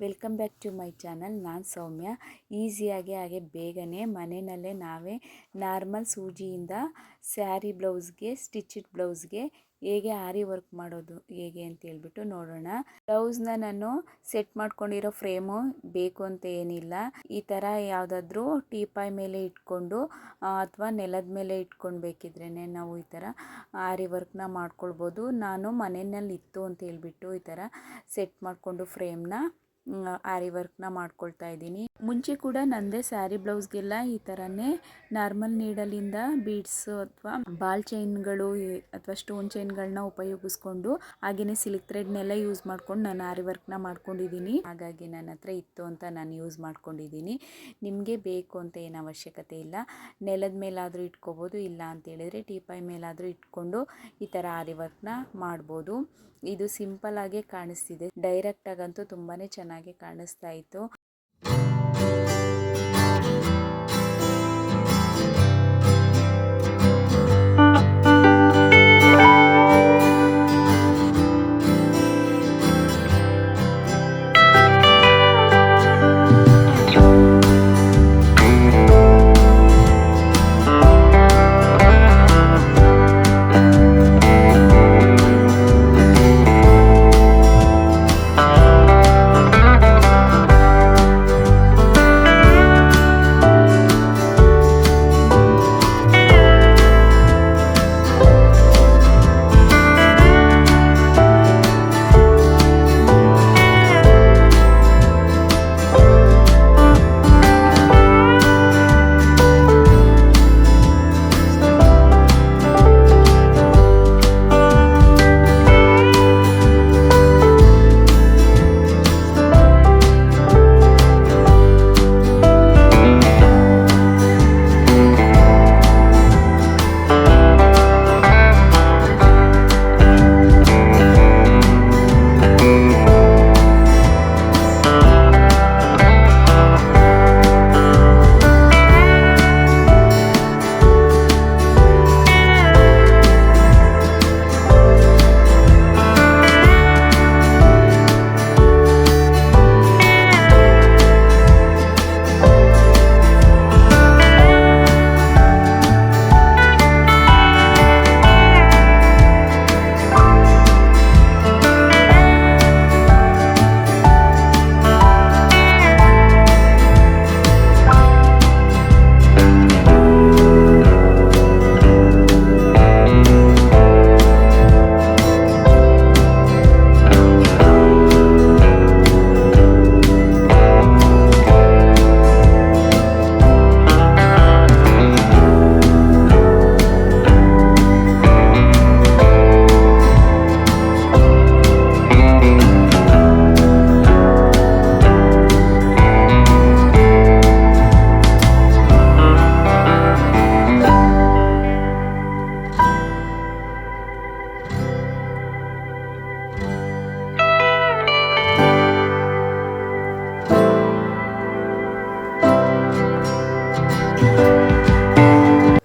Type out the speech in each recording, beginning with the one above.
Welcome back to my channel. ನಾನು ಸೌಮ್ಯ. ಈಸಿಯಾಗಿ ಹಾಗೆ ಬೇಗನೆ ಮನೆಯಲ್ಲೇ ನಾವೇ ನಾರ್ಮಲ್ ಸೂಜಿಯಿಂದ ಸ್ಯಾರಿ ಬ್ಲೌಸ್ಗೆ, ಸ್ಟಿಚಿಡ್ ಬ್ಲೌಸ್ಗೆ ಹೇಗೆ ಆರಿ ವರ್ಕ್ ಮಾಡೋದು ಹೇಗೆ ಅಂತ ಹೇಳ್ಬಿಟ್ಟು ನೋಡೋಣ. ಬ್ಲೌಸ್ನ ನಾನು ಸೆಟ್ ಮಾಡ್ಕೊಂಡಿರೋ ಫ್ರೇಮು ಬೇಕು ಅಂತ ಏನಿಲ್ಲ. ಈ ಥರ ಯಾವುದಾದ್ರೂ ಟೀಪಾಯ್ ಮೇಲೆ ಇಟ್ಕೊಂಡು ಅಥವಾ ನೆಲದ ಮೇಲೆ ಇಟ್ಕೊಂಡು ಬೇಕಿದ್ರೇ ನಾವು ಈ ಥರ ಆರಿ ವರ್ಕ್ನ ಮಾಡ್ಕೊಳ್ಬೋದು. ನಾನು ಮನೆಯಲ್ಲಿ ಇತ್ತು ಅಂತ ಹೇಳ್ಬಿಟ್ಟು ಈ ಥರ ಸೆಟ್ ಮಾಡಿಕೊಂಡು ಫ್ರೇಮ್ನ ಆರಿ ವರ್ಕ್ನ ಮಾಡ್ಕೊಳ್ತಾ ಇದ್ದೀನಿ. ಮುಂಚೆ ಕೂಡ ನಂದೇ ಸ್ಯಾರಿ ಬ್ಲೌಸ್ಗೆಲ್ಲ ಈ ಥರನೇ ನಾರ್ಮಲ್ ನೀಡಲಿಂದ ಬೀಡ್ಸ್ ಅಥವಾ ಬಾಲ್ ಚೈನ್ಗಳು ಅಥವಾ ಸ್ಟೋನ್ ಚೈನ್ಗಳನ್ನ ಉಪಯೋಗಿಸ್ಕೊಂಡು ಹಾಗೆಯೇ ಸಿಲ್ಕ್ ಥ್ರೆಡ್ನೆಲ್ಲ ಯೂಸ್ ಮಾಡ್ಕೊಂಡು ನಾನು ಆರಿ ವರ್ಕ್ನ ಮಾಡ್ಕೊಂಡಿದ್ದೀನಿ. ಹಾಗಾಗಿ ನನ್ನ ಹತ್ರ ಇತ್ತು ಅಂತ ನಾನು ಯೂಸ್ ಮಾಡ್ಕೊಂಡಿದ್ದೀನಿ. ನಿಮಗೆ ಬೇಕು ಅಂತ ಏನು ಅವಶ್ಯಕತೆ ಇಲ್ಲ. ನೆಲದ ಮೇಲಾದರೂ ಇಟ್ಕೋಬೋದು, ಇಲ್ಲ ಅಂತೇಳಿದರೆ ಟೀಪಾಯ್ ಮೇಲಾದರೂ ಇಟ್ಕೊಂಡು ಈ ಥರ ಆರಿ ವರ್ಕ್ನ ಮಾಡ್ಬೋದು. ಇದು ಸಿಂಪಲ್ ಆಗಿ ಕಾಣಿಸ್ತಿದೆ. ಡೈರೆಕ್ಟ್ ಆಗಂತೂ ತುಂಬಾ ಚೆನ್ನಾಗಿ ಕಾಣಿಸ್ತಾ ಇತ್ತು. you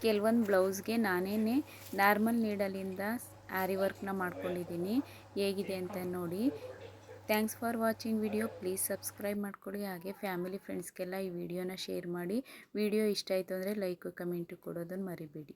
ಕೆಲವೊಂದು ಬ್ಲೌಸ್ಗೆ ನಾನೇ ನಾರ್ಮಲ್ ನೀಡಲಿಂದ ಆರಿ ವರ್ಕ್ನ ಮಾಡ್ಕೊಂಡಿದ್ದೀನಿ. ಹೇಗಿದೆ ಅಂತ ನೋಡಿ. Thanks for watching video. Please subscribe ಮಾಡ್ಕೊಳ್ಳಿ. ಹಾಗೆ ಫ್ಯಾಮಿಲಿ ಫ್ರೆಂಡ್ಸ್ಗೆಲ್ಲ ಈ ವಿಡಿಯೋನ ಶೇರ್ ಮಾಡಿ. ವಿಡಿಯೋ ಇಷ್ಟ ಆಯಿತು ಅಂದರೆ ಲೈಕು, ಕಮೆಂಟು ಕೊಡೋದನ್ನು ಮರಿಬೇಡಿ.